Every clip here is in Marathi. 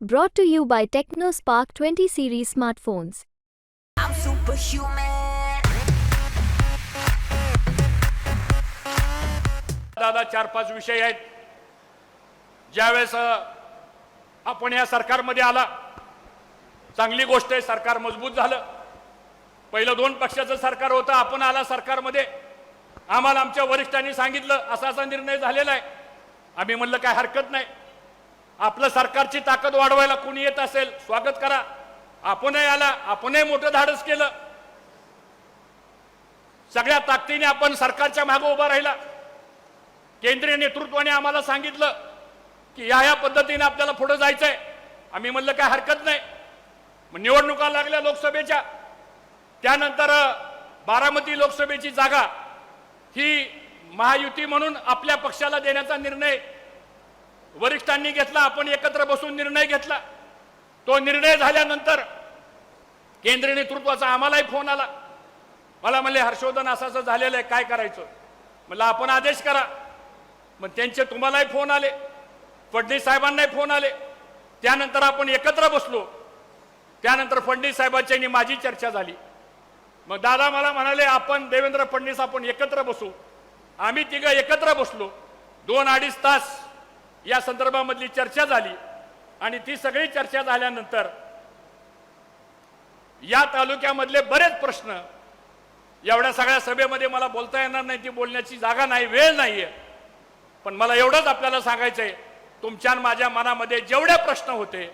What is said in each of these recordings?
Brought to you by TechnoSpark 20 series smartphones. I'm superhuman. दादा चार पाच विषय आहेत. ज्यावेळेस आपण या सरकारमध्ये आला चांगली गोष्ट आहे सरकार मजबूत झालं. पहिलं दोन पक्षाचं सरकार होतं आपण आला सरकारमध्ये. आम्हाला आमच्या वरिष्ठांनी सांगितलं असा असा निर्णय झालेला आहे. आम्ही म्हणलं काय हरकत नाही. आपलं सरकारची ताकद वाढवायला कोणी येत असेल स्वागत करा. आपणही आला आपणही मोठं धाडस केलं. सगळ्या ताकदीने आपण सरकारच्या मागे उभा राहिला. केंद्रीय नेतृत्वाने आम्हाला सांगितलं की या या पद्धतीने आपल्याला पुढे जायचंय. आम्ही म्हणलं काय हरकत नाही. मग निवडणुका लागल्या लोकसभेच्या. त्यानंतर बारामती लोकसभेची जागा ही महायुती म्हणून आपल्या पक्षाला देण्याचा निर्णय वरिष्ठांनी घेतला आपण एकत्र बसून निर्णय घेतला. तो निर्णय झाल्यानंतर केंद्रीय नेतृत्वाचा आम्हालाही फोन आला. मला म्हणले हर्षवर्धन असं असं झालेलं आहे काय करायचं? म्हणलं आपण आदेश करा. मग त्यांचे तुम्हालाही फोन आले फडणवीस साहेबांनाही फोन आले. त्यानंतर आपण एकत्र बसलो. त्यानंतर फडणवीस साहेबांची आणि माझी चर्चा झाली. मग दादा मला म्हणाले आपण देवेंद्र फडणवीस आपण एकत्र बसू. आम्ही तिघं एकत्र बसलो. दोन अडीच तास या संदर्भामधली चर्चा झाली आणि ती सगळी चर्चा झाल्यानंतर या तालुक्यामधले बरेच प्रश्न एवढ्या सगळ्या सभेमध्ये मला बोलता येणार नाही ती बोलण्याची जागा नाही वेळ नाहीये. पण मला एवढंच आपल्याला सांगायचंय तुमच्या माझ्या मनामध्ये जेवढे प्रश्न होते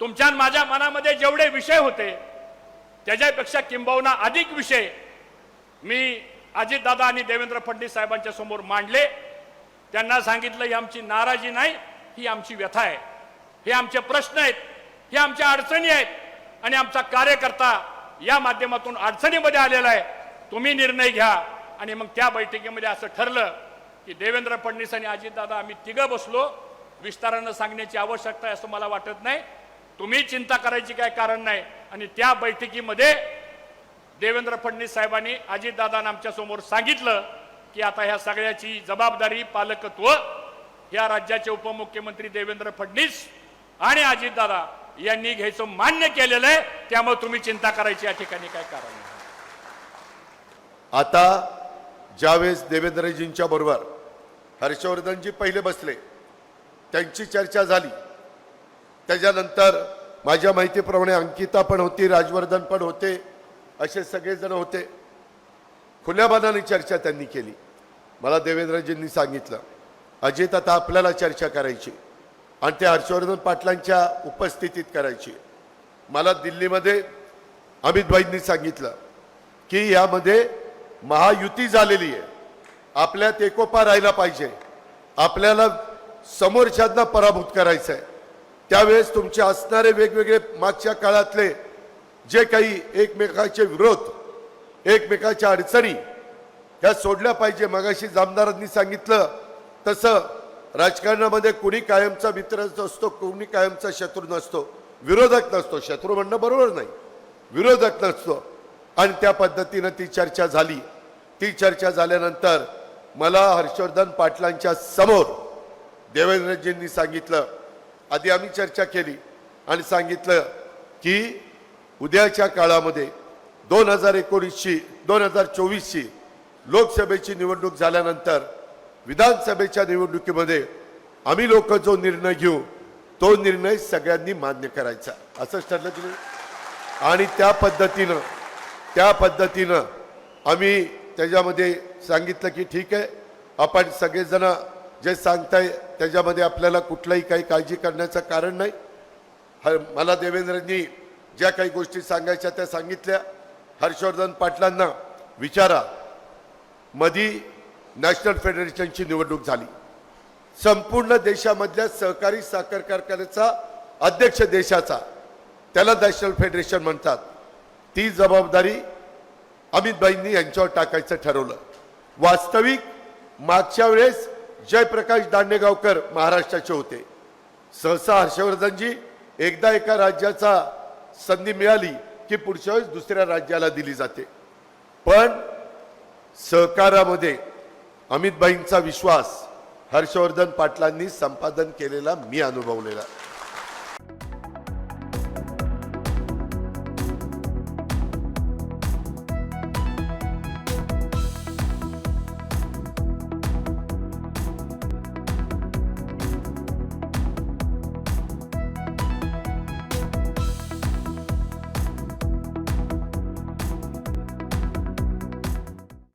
तुमच्या माझ्या मनामध्ये जेवढे विषय होते त्याच्यापेक्षा किंबहुना अधिक विषय मी अजितदादा आणि देवेंद्र फडणवीस साहेबांच्या समोर मांडले. त्यांना सांगितलं ही आमची नाराजी नाही ही आमची व्यथा आहे. हे आमचे प्रश्न आहेत हे आमच्या अडचणी आहेत आणि आमचा कार्यकर्ता या माध्यमातून अडचणीमध्ये आलेला आहे. तुम्ही निर्णय घ्या. आणि मग त्या बैठकीमध्ये असं ठरलं की देवेंद्र फडणवीस आणि अजितदादा आम्ही तिघं बसलो. विस्तारानं सांगण्याची आवश्यकता आहे असं मला वाटत नाही. तुम्ही चिंता करायची काय कारण नाही. आणि त्या बैठकीमध्ये देवेंद्र फडणवीस साहेबांनी अजितदादांना आमच्यासमोर सांगितलं की आता ह्या सगळ्याची जबाबदारी पालकत्व या राज्याचे उपमुख्यमंत्री देवेंद्र फडणवीस आणि अजितदादा यांनी घ्यायचं मान्य केलेलं आहे. त्यामुळे तुम्ही चिंता करायची या ठिकाणी काय कारण नाही. आता ज्यावेळेस देवेंद्रजींच्या बरोबर हर्षवर्धनजी पहिले बसले त्यांची चर्चा झाली. त्याच्यानंतर माझ्या माहितीप्रमाणे अंकिता पण होती राजवर्धन पण होते असे सगळेजण होते. खुल्या मनाने चर्चा त्यांनी केली. मला देवेंद्रजींनी सांगितलं अजित आता आपल्याला चर्चा करायची आणि ते हर्षवर्धन पाटलांच्या उपस्थितीत करायची. मला दिल्लीमध्ये अमितभाईंनी सांगितलं की यामध्ये महायुती झालेली आहे. आपल्यात एकोपा राहिला पाहिजे. आपल्याला समोरच्यांना पराभूत करायचं आहे. त्यावेळेस तुमचे असणारे वेगवेगळे मागच्या काळातले जे काही एकमेकाचे विरोध एकमेकाच्या अडचणी ह्या सोडल्या पाहिजे. मगाशी जामदारांनी सांगितलं तसं राजकारणामध्ये कुणी कायमचा मित्र असतो कुणी कायमचा शत्रू नसतो. विरोधक नसतो. शत्रू म्हणणं बरोबर नाही. विरोधक नसतो. आणि त्या पद्धतीनं ती चर्चा झाली. ती चर्चा झाल्यानंतर मला हर्षवर्धन पाटलांच्या समोर देवेंद्रजींनी सांगितलं आधी आम्ही चर्चा केली आणि सांगितलं की उद्याच्या काळामध्ये दोन हजार एकोणीसची दोन हजार चोवीसची लोकसभेची निवडणूक झाल्यानंतर विधानसभेच्या निवडणुकीमध्ये आम्ही लोक जो निर्णय घेऊ तो निर्णय सगळ्यांनी मान्य करायचा. असंच ठरलं की आणि त्या पद्धतीनं त्या पद्धतीनं आम्ही त्याच्यामध्ये सांगितलं की ठीक आहे आपण सगळेजण जे सांगताय त्याच्यामध्ये आपल्याला कुठलाही काही काळजी करण्याचं कारण नाही. हर मला देवेंद्रांनी ज्या काही गोष्टी सांगायच्या त्या सांगितल्या. हर्षवर्धन पाटलांना विचारा मधी नॅशनल फेडरेशनची निवडणूक झाली. संपूर्ण देशामधल्या सहकारी साखर कारखान्याचा अध्यक्ष देशाचा त्याला नॅशनल फेडरेशन म्हणतात. ती जबाबदारी अमितभाईंनी यांच्यावर टाकायचं ठरवलं. वास्तविक मागच्या वेळेस जयप्रकाश दांडेगावकर महाराष्ट्राचे होते. सहसा हर्षवर्धनजी एकदा एका राज्याचा संधी मिळाली की पुढच्या वेळेस दुसऱ्या राज्याला दिली जाते. पण सहकारामध्ये अमितभाईंचा विश्वास हर्षवर्धन पाटलांनी संपादन केलेला मी अनुभवलेला.